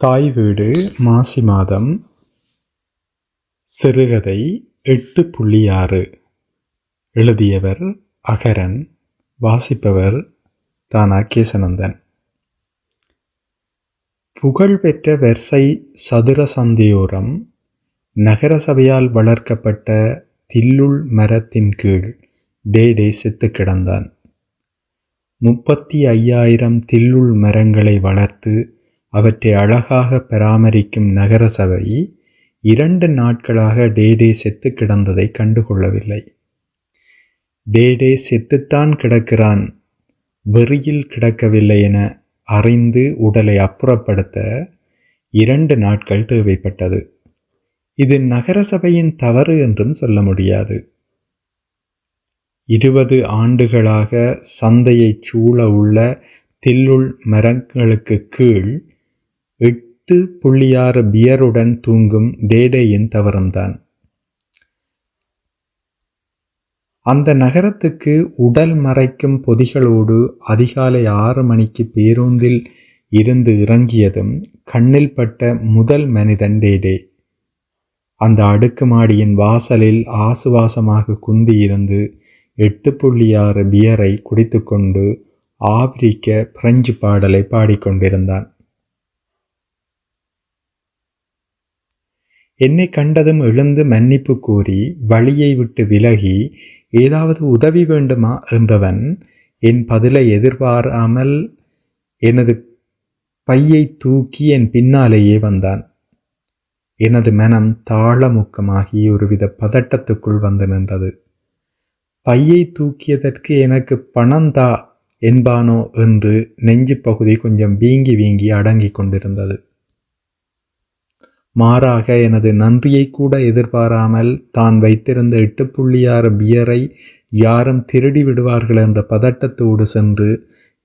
தாய் வீடு மாசி மாதம் சிறுகதை எட்டு புள்ளி ஆறு. எழுதியவர் அகரன் வாசிப்பவர் தானா கேசனந்தன் புகழ்பெற்ற வெர்சை சதுர சந்தையோரம் நகரசபையால் வளர்க்கப்பட்ட தில்லுள் மரத்தின் கீழ் டேடே செத்து கிடந்தான். முப்பத்தி ஐயாயிரம் தில்லுள் மரங்களை வளர்த்து அவற்றை அழகாக பராமரிக்கும் நகரசபை இரண்டு நாட்களாக டேடே செத்து கிடந்ததை கண்டுகொள்ளவில்லை. டேடே செத்துத்தான் கிடக்கிறான். வெறியில் கிடக்கவில்லை என அறிந்து உடலை அப்புறப்படுத்த இரண்டு நாட்கள் தேவைப்பட்டது. இது நகரசபையின் தவறு என்றும் சொல்ல முடியாது. இருபது ஆண்டுகளாக சந்தையை சூழ உள்ள தில்லுள் மரங்களுக்கு கீழ் எட்டு புள்ளியாறு பியருடன் தூங்கும் டேடேயின் தவறம்தான். அந்த நகரத்துக்கு உடல் மறைக்கும் பொதிகளோடு அதிகாலை ஆறு மணிக்கு பேருந்தில் இருந்து இறங்கியதும் கண்ணில் பட்ட முதல் மனிதன் டேடே அந்த அடுக்குமாடியின் வாசலில் ஆசுவாசமாக குந்தியிருந்து எட்டு புள்ளி ஆறு பியரை குடித்துக்கொண்டு ஆப்பிரிக்க பிரெஞ்சு பாடலை பாடிக்கொண்டிருந்தான். என்னை கண்டதும் எழுந்து மன்னிப்பு கூறி வழியை விட்டு விலகி ஏதாவது உதவி வேண்டுமா என்றவன் என் பதிலை எதிர்பாராமல் எனது பையை தூக்கி என் பின்னாலேயே வந்தான். எனது மனம் தாளமுக்கமாகி ஒருவித பதட்டத்துக்குள் வந்து நின்றது. பையை தூக்கியதற்கு எனக்கு பணந்தா என்பானோ என்று நெஞ்சு பகுதி கொஞ்சம் வீங்கி வீங்கி அடங்கி கொண்டிருந்தது. மாறாக எனது நன்றியை கூட எதிர்பாராமல் தான் வைத்திருந்த எட்டு புள்ளியாறு பியரை யாரும் திருடி விடுவார்கள் என்ற பதட்டத்தோடு சென்று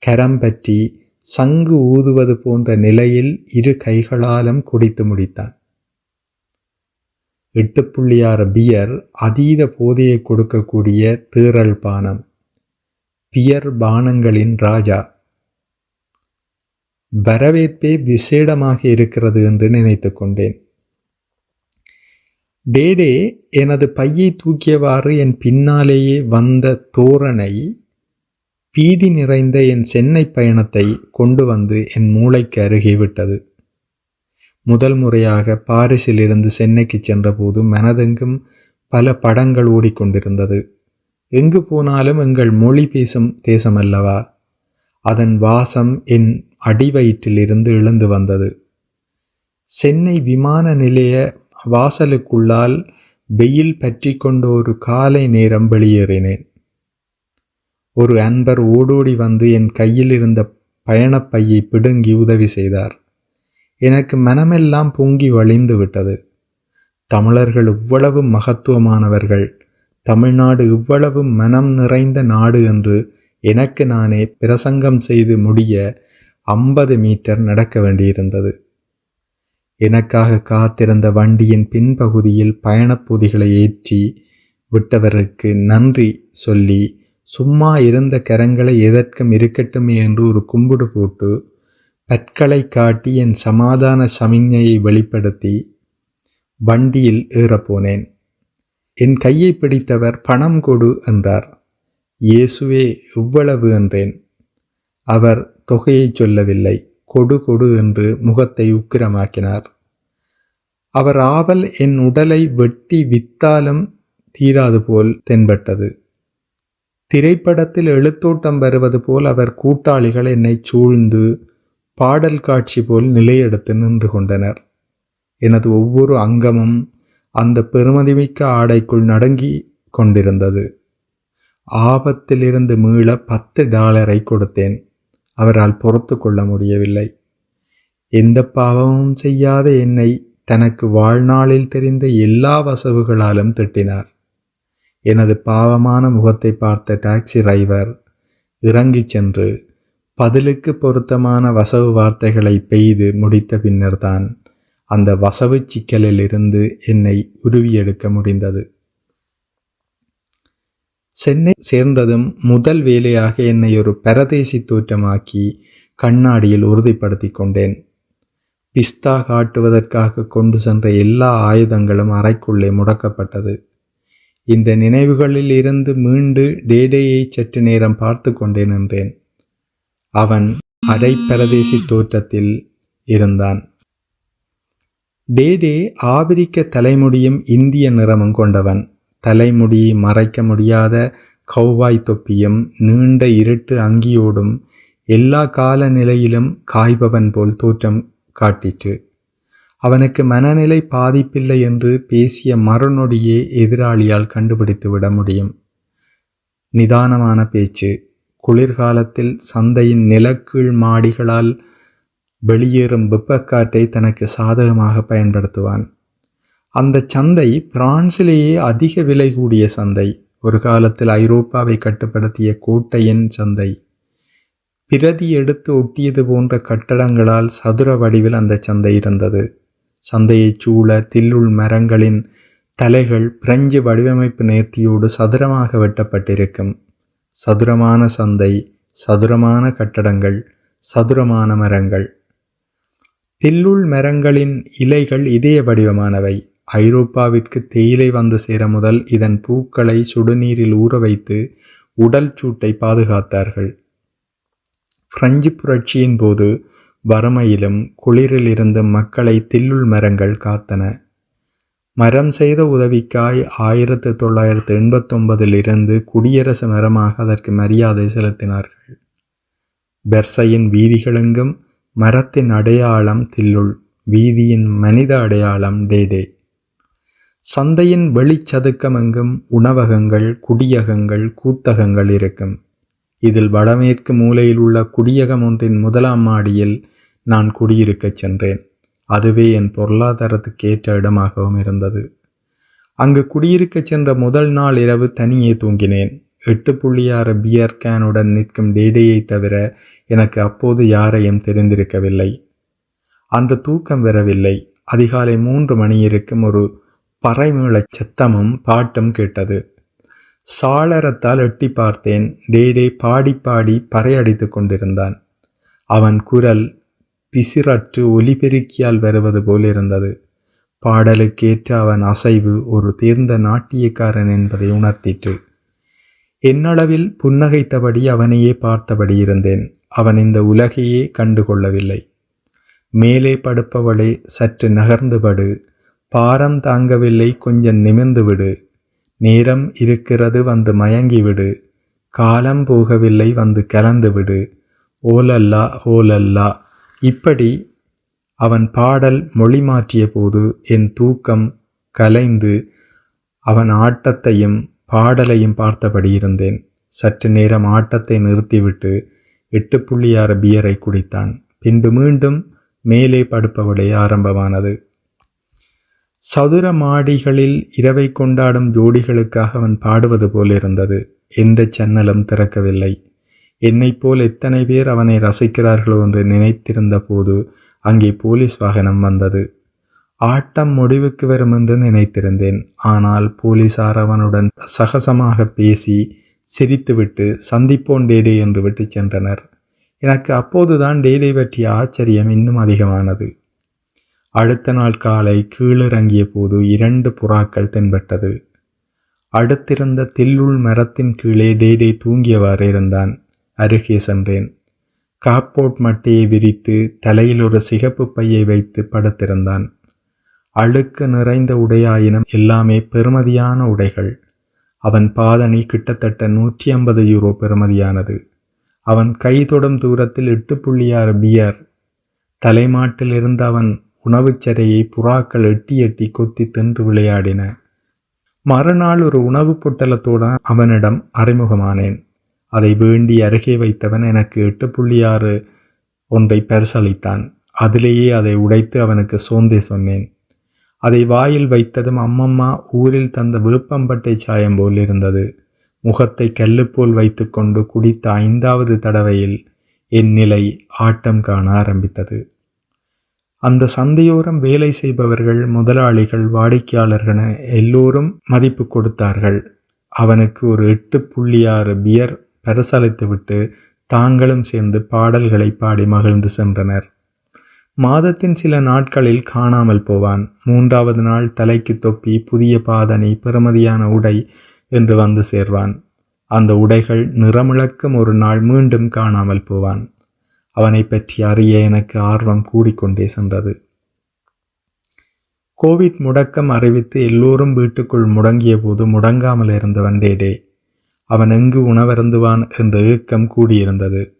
கரம் பற்றி சங்கு ஊதுவது போன்ற நிலையில் இரு கைகளாலும் குடித்து முடித்தான். எட்டு புள்ளியாறு பியர் அதீத போதையை கொடுக்கக்கூடிய தீரல் பானம். பியர் பானங்களின் ராஜா. வரவேற்பே விசேடமாக இருக்கிறது என்று நினைத்து கொண்டேன். டேடே எனது பையை தூக்கியவாறு என் பின்னாலேயே வந்த தோரணை பீதி நிறைந்த என் சென்னை பயணத்தை கொண்டு வந்து என் மூளைக்கு அருகே விட்டது. முதல் முறையாக பாரிஸிலிருந்து சென்னைக்கு சென்றபோது மனதெங்கும் பல படங்கள் ஓடிக்கொண்டிருந்தது. எங்கு போனாலும் எங்கள் மொழி பேசும் தேசம் அல்லவா அதன் வாசம் என் அடிவயிற்றிலிருந்து இழந்து வந்தது. சென்னை விமான நிலைய வாசலுக்குள்ளால் வெயில் பற்றி கொண்ட ஒரு காலை நேரம் வெளியேறினேன். ஒரு அன்பர் ஓடோடி வந்து என் கையில் இருந்த பயணப்பையை பிடுங்கி உதவி செய்தார். எனக்கு மனமெல்லாம் பொங்கி வழிந்து விட்டது. தமிழர்கள் இவ்வளவு மகத்துவமானவர்கள் தமிழ்நாடு இவ்வளவு மனம் நிறைந்த நாடு என்று எனக்கு நானே பிரசங்கம் செய்து முடிய ஐம்பது மீட்டர் நடக்க வேண்டியிருந்தது. எனக்காக காத்திருந்த வண்டியின் பின்பகுதியில் பயணப்பொதிகளை ஏற்றி விட்டவருக்கு நன்றி சொல்லி சும்மா இருந்த கரங்களை எதற்கும் இருக்கட்டுமே என்று ஒரு கும்பிடு போட்டு பற்களை காட்டி என் சமாதான சமிஞ்ஞையை வெளிப்படுத்தி வண்டியில் ஏறப்போனேன். என் கையை பிடித்தவர் பணம் கொடு என்றார். இயேசுவே இவ்வளவு என்றேன். அவர் தொகையை சொல்லவில்லை. கொடு கொடு என்று முகத்தை உக்கிரமாக்கினார். அவர் ஆவல் என் உடலை வெட்டி வித்தாலும் தீராது போல் தென்பட்டது. திரைப்படத்தில் எழுத்தோட்டம் வருவது போல் அவர் கூட்டாளிகள் என்னை சூழ்ந்து பாடல் காட்சி போல் நிலையெடுத்து நின்று கொண்டனர். எனது ஒவ்வொரு அங்கமும் அந்த பெருமதிமிக்க ஆடைக்குள் நடங்கி கொண்டிருந்தது. ஆபத்திலிருந்து மீள பத்து டாலரை கொடுத்தேன். அவரால் பொறுத்து கொள்ள முடியவில்லை. எந்த பாவமும் செய்யாத என்னை தனக்கு வாழ்நாளில் தெரிந்த எல்லா வசவுகளாலும் திட்டினார். எனது பாவமான முகத்தை பார்த்த டாக்ஸி டிரைவர் இறங்கிச் சென்று பதிலுக்கு பொருத்தமான வசவு வார்த்தைகளை பெய்து முடித்த பின்னர்தான் அந்த வசவு சிக்கலிலிருந்து என்னை உருவியெடுக்க முடிந்தது. சென்னை சேர்ந்ததும் முதல் வேலையாக என்னை ஒரு பரதேசி தோற்றமாக்கி கண்ணாடியில் உறுதிப்படுத்தி கொண்டேன். பிஸ்தா காட்டுவதற்காக கொண்டு சென்ற எல்லா ஆயுதங்களும் அறைக்குள்ளே முடக்கப்பட்டது. இந்த நினைவுகளில் இருந்து மீண்டு டேடேயை சற்று நேரம் பார்த்து கொண்டே நின்றேன் அவன் அரை பரதேசி தோற்றத்தில் இருந்தான். டேடே ஆபிரிக்க தலைமுடியும் இந்திய நிறமும் கொண்டவன். தலைமுடியை மறைக்க முடியாத கௌவாய் தொப்பியும் நீண்ட இருட்டு அங்கியோடும் எல்லா காலநிலையிலும் காய்பவன் போல் தோற்றம் காட்டிற்று. அவனுக்கு மனநிலை பாதிப்பில்லை என்று பேசிய மறுநொடியே எதிராளியால் கண்டுபிடித்து விட முடியும். நிதானமான பேச்சு. குளிர்காலத்தில் சந்தையின் நிலக்கீழ் மாடிகளால் வெளியேறும் வெப்பக்காற்றை தனக்கு சாதகமாக பயன்படுத்துவான். அந்த சந்தை பிரான்சிலேயே அதிக விலை கூடிய சந்தை. ஒரு காலத்தில் ஐரோப்பாவை கட்டுப்படுத்திய கோட்டையின் சந்தை. பிரதி எடுத்து ஒட்டியது போன்ற கட்டடங்களால் சதுர வடிவில் அந்த சந்தை இருந்தது. சந்தையைச் சூழ தில்லுள் மரங்களின் தலைகள் பிரெஞ்சு வடிவமைப்பு நேர்த்தியோடு சதுரமாக வெட்டப்பட்டிருக்கும். சதுரமான சந்தை சதுரமான கட்டடங்கள் சதுரமான மரங்கள். தில்லுள் மரங்களின் இலைகள் இதய வடிவமானவை. ஐரோப்பாவிற்கு தேயிலை வந்து சேர முதல் இதன் பூக்களை சுடுநீரில் ஊற வைத்து உடல் சூட்டை பாதுகாத்தார்கள். பிரெஞ்சு புரட்சியின் போது வறுமையிலும் குளிரில் இருந்து மக்களை தில்லுள் மரங்கள் காத்தன. மரம் செய்த உதவிக்காய் ஆயிரத்து தொள்ளாயிரத்து எண்பத்தொன்பதில் இருந்து குடியரசு மரமாக அதற்கு மரியாதை செலுத்தினார்கள். பெர்சையின் வீதிகளெங்கும் மரத்தின் அடையாளம் தில்லுள் வீதியின் மனித அடையாளம் டேடே சந்தையின் வெளிச்சதுக்கமெங்கும் உணவகங்கள் குடியகங்கள் கூத்தகங்கள் இருக்கும். இதில் வடமேற்கு மூலையில் உள்ள குடியகம் ஒன்றின் முதலாம் மாடியில் நான் குடியிருக்கச் சென்றேன். அதுவே என் பொருளாதாரத்துக்கு ஏற்ற இடமாகவும் இருந்தது. அங்கு குடியிருக்கச் சென்ற முதல் நாள் இரவு தனியே தூங்கினேன். எட்டு புள்ளி ஆறு பியர் கேனுடன் நிற்கும் டேடேயை தவிர எனக்கு அப்போது யாரையும் தெரிந்திருக்கவில்லை. அன்று தூக்கம் வரவில்லை. அதிகாலை மூன்று மணி இருக்கும் ஒரு பறைமேளச் சத்தமும் பாட்டும் கேட்டது. சாளரத்தால் எட்டி பார்த்தேன். டேடே பாடி பாடி பறையடித்து கொண்டிருந்தான். அவன் குரல் பிசிரற்று ஒலிபெருக்கியால் வருவது போல் இருந்தது. பாடலுக்கேற்ற அவன் அசைவு ஒரு தேர்ந்த நாட்டியக்காரன் என்பதை உணர்த்திற்று. என்னளவில் புன்னகைத்தபடி அவனையே பார்த்தபடி இருந்தேன். அவன் இந்த உலகையே கண்டுகொள்ளவில்லை. மேலே படுப்பவளே சற்று நகர்ந்துபடு பாரம் தாங்கவில்லை கொஞ்சம் நிமிர்ந்து விடு. நேரம் இருக்கிறது வந்து மயங்கிவிடு காலம் போகவில்லை வந்து கலந்து விடு. ஓலல்லா ஓலல்லா. இப்படி அவன் பாடல் மொழி மாற்றிய போது என் தூக்கம் கலைந்து அவன் ஆட்டத்தையும் பாடலையும் பார்த்தபடி இருந்தேன். சற்று நேரம் ஆட்டத்தை நிறுத்திவிட்டு எட்டு புள்ளி ஆறு பியரை குடித்தான். பின்பு மீண்டும் மேலே படுப்பவளே ஆரம்பமானது. சதுர மாடிகளில் இரவை கொண்டாடும் ஜோடிகளுக்காக அவன் பாடுவது போல் இருந்தது. எந்த சன்னலும் திறக்கவில்லை. என்னைப் போல் எத்தனை பேர் அவனை ரசிக்கிறார்களோ என்று நினைத்திருந்த போது அங்கே போலீஸ் வாகனம் வந்தது. ஆட்டம் முடிவுக்கு வரும் என்று நினைத்திருந்தேன். ஆனால் போலீசார் அவனுடன் சகசமாக பேசி சிரித்துவிட்டு சந்திப்போன் டேடே என்று விட்டு சென்றனர். எனக்கு அப்போதுதான் டேடே பற்றிய ஆச்சரியம் இன்னும் அதிகமானது. அடுத்த நாள் காலை கீழிறங்கிய போது இரண்டு புறாக்கள் தென்பட்டது. அடுத்திருந்த தில்லுள் மரத்தின் கீழே டேடே தூங்கியவாறு இருந்தான். அருகே சென்றேன். காப்போட் மட்டையை விரித்து தலையில் ஒரு சிகப்பு பையை வைத்து படுத்திருந்தான். அழுக்கு நிறைந்த உடையாயினம் எல்லாமே பெருமதியான உடைகள். அவன் பாதணி கிட்டத்தட்ட நூற்றி ஐம்பது யூரோ பெறுமதியானது அவன் கை தொடும் தூரத்தில் எட்டு புள்ளியாறு பியர். தலைமாட்டில் இருந்த உணவுச் உணவுச்சரையை புறாக்கள் எட்டி எட்டி கொத்தி தின்று விளையாடின. மறுநாள் ஒரு உணவுப் பொட்டலத்தோடு அவனிடம் அறிமுகமானேன். அதை வேண்டி அருகே வைத்தவன் எனக்கு எட்டு புள்ளி ஆறு ஒன்றை பரிசளித்தான். அதிலேயே அதை உடைத்து அவனுக்கு சோந்தே சொன்னேன். அதை வாயில் வைத்ததும் அம்மம்மா ஊரில் தந்த வேப்பம்பட்டை சாயம் போல் இருந்தது. முகத்தை கல்லுப்போல் வைத்துக்கொண்டு குடித்த ஐந்தாவது தடவையில் என் நிலை ஆட்டம் காண ஆரம்பித்தது. அந்த சந்தையோரம் வேலை செய்பவர்கள் முதலாளிகள் வாடிக்கையாளர்கள் எல்லோரும் மதிப்பு கொடுத்தார்கள். அவனுக்கு ஒரு எட்டு புள்ளி ஆறு பியர் பரிசளித்துவிட்டு தாங்களும் சேர்ந்து பாடல்களை பாடி மகிழ்ந்து சென்றனர். மாதத்தின் சில நாட்களில் காணாமல் போவான். மூன்றாவது நாள் தலைக்கு தொப்பி புதிய பாதனை பெறுமதியான உடை என்று வந்து சேர்வான். அந்த உடைகள் நிறமிழக்கும் ஒரு நாள் மீண்டும் காணாமல் போவான். அவனை பற்றி அறிய எனக்கு ஆர்வம் கூடிக்கொண்டே சென்றது. கோவிட் முடக்கம் அறிவித்து எல்லோரும் வீட்டுக்குள் முடங்கிய போது முடங்காமல் இருந்தவன் டேடே அவன் எங்கு உணவருந்துவான் என்ற ஏக்கம் கூடியிருந்தது.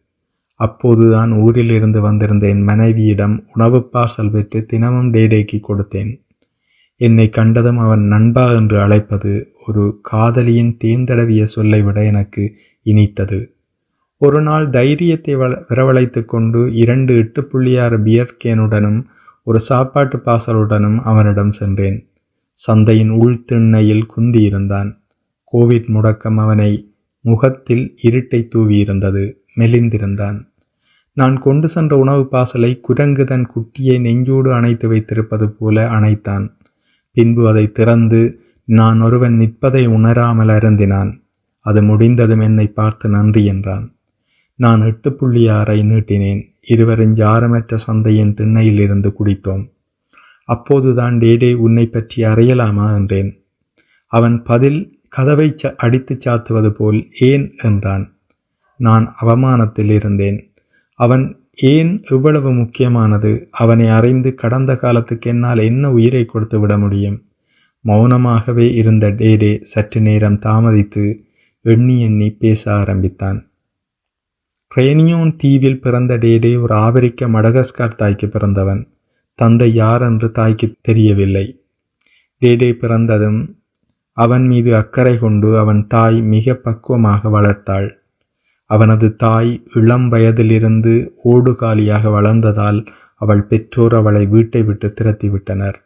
அப்போதுதான் ஊரில் இருந்து வந்திருந்த என் மனைவியிடம் உணவு பார்சல் பெற்று தினமும் டேடேக்கு கொடுத்தேன். என்னை கண்டதும் அவன் நண்பா என்று அழைப்பது ஒரு காதலியின் தேர்ந்தடவிய சொல்லை விட எனக்கு இனித்தது. ஒரு நாள் தைரியத்தை வ வரவழைத்து கொண்டு இரண்டு எட்டு புள்ளியாறு பியர்கேனுடனும் ஒரு சாப்பாட்டு பாசலுடனும் அவனிடம் சென்றேன். சந்தையின் உள்திண்ணையில் குந்தியிருந்தான். கோவிட் முடக்கம் அவனை முகத்தில் இருட்டை தூவியிருந்தது மெலிந்திருந்தான். நான் கொண்டு சென்ற உணவு பாசலை குரங்கு தன் குட்டியை நெஞ்சோடு அணைத்து வைத்திருப்பது போல அணைத்தான். பின்பு அதை திறந்து நான் ஒருவன் நிற்பதை உணராமல் அருந்தினான். அது முடிந்ததும் என்னை பார்த்து நன்றி என்றான். நான் எட்டு புள்ளி ஆறை நீட்டினேன். இருவரும் ஜாரமற்ற சந்தையின் திண்ணையில் இருந்து குடித்தோம். அப்போதுதான் டேடே உன்னை பற்றி அறியலாமா என்றேன். அவன் பதில் கதவை ச அடித்துச் சாத்துவது போல் ஏன்? என்றான். நான் அவமானத்தில் இருந்தேன். அவன் ஏன் இவ்வளவு முக்கியமானது? அவனை அறிந்து கடந்த காலத்துக்கு என்னால் என்ன உயிரை கொடுத்து விட முடியும்? மௌனமாகவே இருந்த டேடே சற்று நேரம் தாமதித்து எண்ணி எண்ணி பேச ஆரம்பித்தான். ரேனியோன் தீவில் பிறந்த டேடே ஒரு ஆபிரிக்க மடகஸ்கார் தாய்க்கு பிறந்தவன். தந்தை யார் என்று தாய்க்கு தெரியவில்லை. டேடே பிறந்ததும் அவன் மீது அக்கறை கொண்டு அவன் தாய் மிக பக்குவமாக வளர்த்தாள். அவனது தாய் இளம் வயதிலிருந்து ஓடுகாலியாக வளர்ந்ததால் அவள் பெற்றோர் அவளை வீட்டை விட்டு திரத்திவிட்டனர்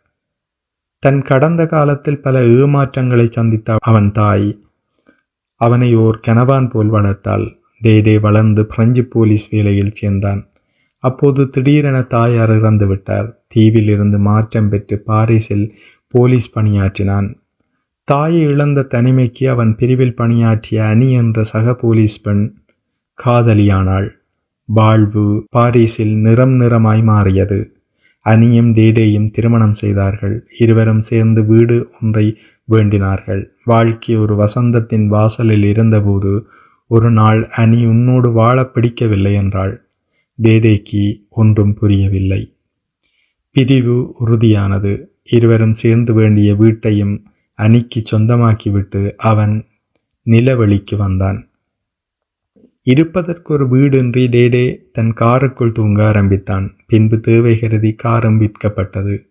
தன் கடந்த காலத்தில் பல ஏமாற்றங்களை சந்தித்த அவன் தாய் அவனை ஓர் கனவான் போல் வளர்த்தாள். டேடே வளர்ந்து பிரெஞ்சு போலீஸ் வேலையில் சேர்ந்தான். அப்போது திடீரென தாயார் இறந்து விட்டார். தீவில் இருந்து மாற்றம் பெற்று பாரிஸில் போலீஸ் பணியாற்றினான். தாயை இழந்த தனிமைக்கு அவன் பிரிவில் பணியாற்றிய அணி என்ற சக போலீஸ் பெண் காதலியானாள். வாழ்வு பாரிஸில் நிறம் நிறமாய் மாறியது. அனியும் டேடேயும் திருமணம் செய்தார்கள். இருவரும் சேர்ந்து வீடு ஒன்றை வேண்டினார்கள். வாழ்க்கை ஒரு வசந்தத்தின் வாசலில் இருந்தபோது ஒரு நாள் அனி உன்னோடு வாழ பிடிக்கவில்லை என்றாள். டேடேக்கு ஒன்றும் புரியவில்லை. பிரிவு உறுதியானது. இருவரும் சேர்ந்து வேண்டிய வீட்டையும் அணிக்கு சொந்தமாக்கிவிட்டு அவன் நிலவழிக்கு வந்தான். இருப்பதற்கு ஒரு வீடின்றி டேடே தன் காருக்குள் தூங்க ஆரம்பித்தான். பின்பு தேவை கருதி காரும் விற்கப்பட்டது.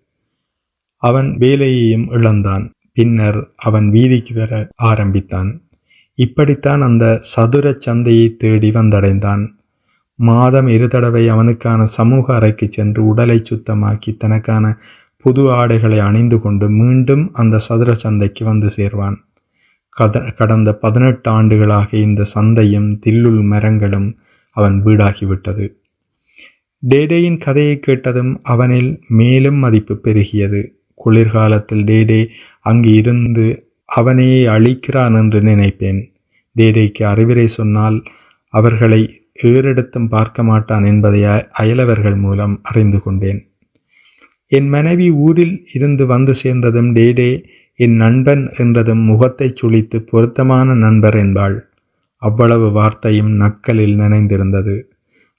அவன் வேலையையும் இழந்தான். பின்னர் அவன் வீதிக்கு வர ஆரம்பித்தான். இப்படித்தான் அந்த சதுர சந்தையை தேடி வந்தடைந்தான். மாதம் இரு தடவை அவனுக்கான சமூக அறைக்கு சென்று உடலை சுத்தமாக்கி தனக்கான புது ஆடைகளை அணிந்து கொண்டு மீண்டும் அந்த சதுர சந்தைக்கு வந்து சேர்வான். கத கடந்த பதினெட்டு ஆண்டுகளாக இந்த சந்தையும் தில்லுள் மரங்களும் அவன் வீடாகிவிட்டது. டேடேயின் கதையை கேட்டதும் அவனில் மேலும் மதிப்பு பெருகியது. குளிர்காலத்தில் டேடே அங்கு இருந்து அவனையே அழிக்கிறான் என்று நினைப்பேன். டேடேக்கு அறிவுரை சொன்னால் அவர்களை ஏறெடுத்தும் பார்க்க மாட்டான் என்பதை அயலவர்கள் மூலம் அறிந்து கொண்டேன். என் மனைவி ஊரில் இருந்து வந்து சேர்ந்ததும் டேடே என் நண்பன் என்றதும் முகத்தைச் சுழித்து பொருத்தமான நண்பர் என்பாள். அவ்வளவு வார்த்தையும் நக்கலில் நினைந்திருந்தது.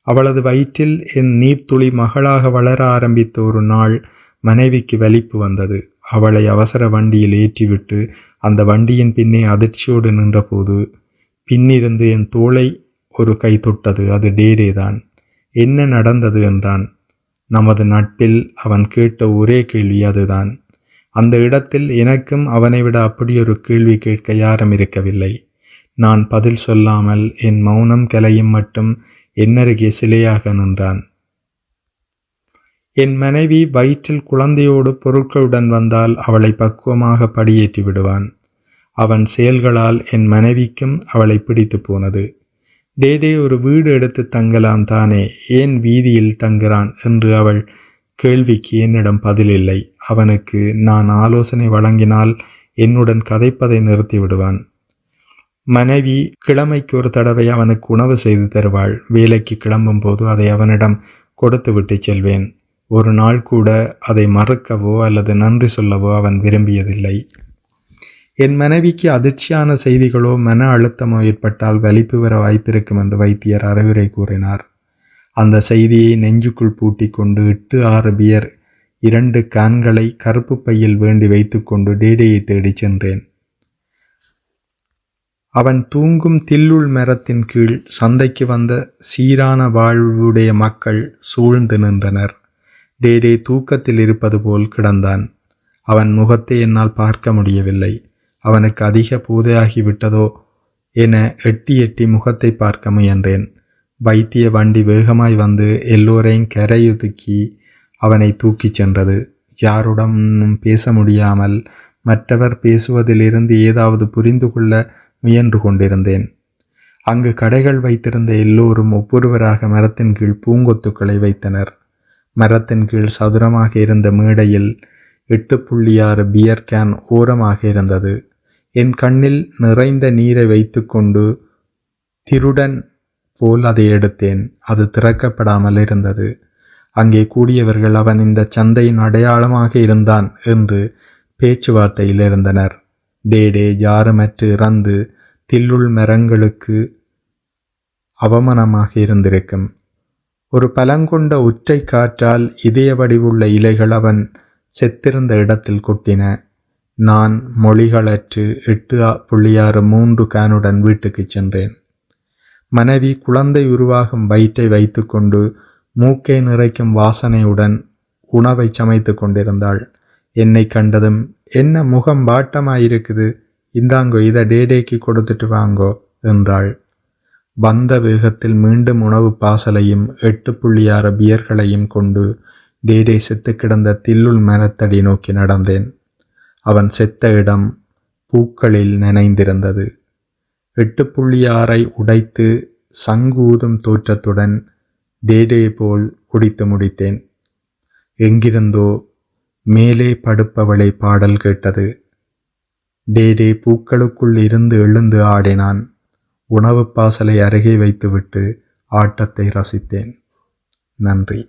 அவளது வயிற்றில் என் நீர்த்துளி மகளாக வளர ஆரம்பித்த ஒரு நாள் மனைவிக்கு வலிப்பு வந்தது. அவளை அவசர வண்டியில் ஏற்றிவிட்டு அந்த வண்டியின் பின்னே அதிர்ச்சியோடு நின்றபோது பின்னிருந்து என் தோளை ஒரு கை தொட்டது. அது டேடேதான் என்ன நடந்தது என்றான். நமது நட்பில் அவன் கேட்ட ஒரே கேள்வி அதுதான். அந்த இடத்தில் எனக்கும் அவனை விட அப்படியொரு கேள்வி கேட்க யாரும் இருக்கவில்லை. நான் பதில் சொல்லாமல் என் மௌனம் கலையும் மட்டும் என்னருகே சிலையாக நின்றான். என் மனைவி வயிற்றில் குழந்தையோடு பொருட்களுடன் வந்தால் அவளை பக்குவமாக படியேற்றி விடுவான். அவன் செயல்களால் என் மனைவிக்கும் அவளை பிடித்து போனது. டேடே ஒரு வீடு எடுத்து தங்கலாம் தானே ஏன் வீதியில் தங்குறான் என்று அவள் கேள்விக்கு என்னிடம் பதிலில்லை. அவனுக்கு நான் ஆலோசனை வழங்கினால் என்னுடன் கதைப்பதை நிறுத்தி விடுவான். மனைவி கிழமைக்கு ஒரு தடவை அவனுக்கு உணவு செய்து தருவாள். வேலைக்கு கிளம்பும் போது அதை அவனிடம் கொடுத்து விட்டு செல்வேன். ஒரு நாள் கூட அதை மறுக்கவோ அல்லது நன்றி சொல்லவோ அவன் விரும்பியதில்லை. என் மனைவிக்கு அதிர்ச்சியான செய்திகளோ மன அழுத்தமோ ஏற்பட்டால் வலிப்பு வர வாய்ப்பிருக்கும் என்று வைத்தியர் அறிவுரை கூறினார். அந்த செய்தியை நெஞ்சுக்குள் பூட்டி கொண்டு எட்டு ஆறு பியர் இரண்டு கான்களை கருப்பு பையில் வேண்டி வைத்துக்கொண்டு டேடியை தேடிச் சென்றேன். அவன் தூங்கும் தில்லுள் மரத்தின் கீழ் சந்தைக்கு வந்த சீரான வாழ்வுடைய மக்கள் சூழ்ந்து நின்றனர். டேடே தூக்கத்தில் இருப்பது போல் கிடந்தான். அவன் முகத்தை என்னால் பார்க்க முடியவில்லை. அவனுக்கு அதிக பூதையாகிவிட்டதோ என எட்டி எட்டி முகத்தை பார்க்க முயன்றேன். வைத்திய வண்டி வேகமாய் வந்து எல்லோரையும் கரையுதுக்கி அவனை தூக்கிச் சென்றது. யாருடனும் பேச முடியாமல் மற்றவர் பேசுவதிலிருந்து ஏதாவது புரிந்து கொள்ள முயன்று கொண்டிருந்தேன். அங்கு கடைகள் வைத்திருந்த எல்லோரும் ஒவ்வொருவராக மரத்தின் கீழ் பூங்கொத்துக்களை வைத்தனர். மரத்தின் கீழ் சதுரமாக இருந்த மேடையில் எட்டு புள்ளி ஆறு பியர் கேன் ஓரமாக இருந்தது. என் கண்ணில் நிறைந்த நீரை வைத்துக்கொண்டு திருடன் போல் அதை எடுத்தேன். அது திறக்கப்படாமல் இருந்தது. அங்கே கூடியவர்கள் அவன் இந்த சந்தையின் அடையாளமாக இருந்தான் என்று பேச்சுவார்த்தையில் இருந்தனர். டேடே ஜாரமற்று இறந்து தில்லுள் மரங்களுக்கு அவமானமாக இருந்திருக்கும். ஒரு பலங்கொண்ட உற்றை காற்றால் இதய வடிவுள்ள இலைகள் அவன் செத்திருந்த இடத்தில் கொட்டின. நான் மொழிகளற்று எட்டு புள்ளியாறு மூன்று கேனுடன் வீட்டுக்கு சென்றேன். மனைவி குழந்தை உருவாகும் வயிற்றை வைத்துக்கொண்டு மூக்கை நிறைக்கும் வாசனையுடன் உணவை சமைத்து கொண்டிருந்தாள். என்னை கண்டதும் என்ன முகம் பாட்டமாயிருக்குது? இந்தாங்கோ இதை டேடேக்கு கொடுத்துட்டு வாங்கோ என்றாள். வந்த வேகத்தில் மீண்டும் உணவு பாசலையும் எட்டு புள்ளியாறு பியர்களையும் கொண்டு டேடே செத்து கிடந்த தில்லுள் மரத்தடி நோக்கி நடந்தேன். அவன் செத்த இடம் பூக்களில் நினைந்திருந்தது. எட்டு புள்ளியாரை உடைத்து சங்கூதும் தோற்றத்துடன் டேடே போல் குடித்து முடித்தேன். எங்கிருந்தோ மேலே படுப்பவளை பாடல் கேட்டது. டேடே பூக்களுக்குள் இருந்து எழுந்து ஆடினான். உணவு பாசலை அருகே வைத்துவிட்டு ஆட்டத்தை ரசித்தேன். நன்றி.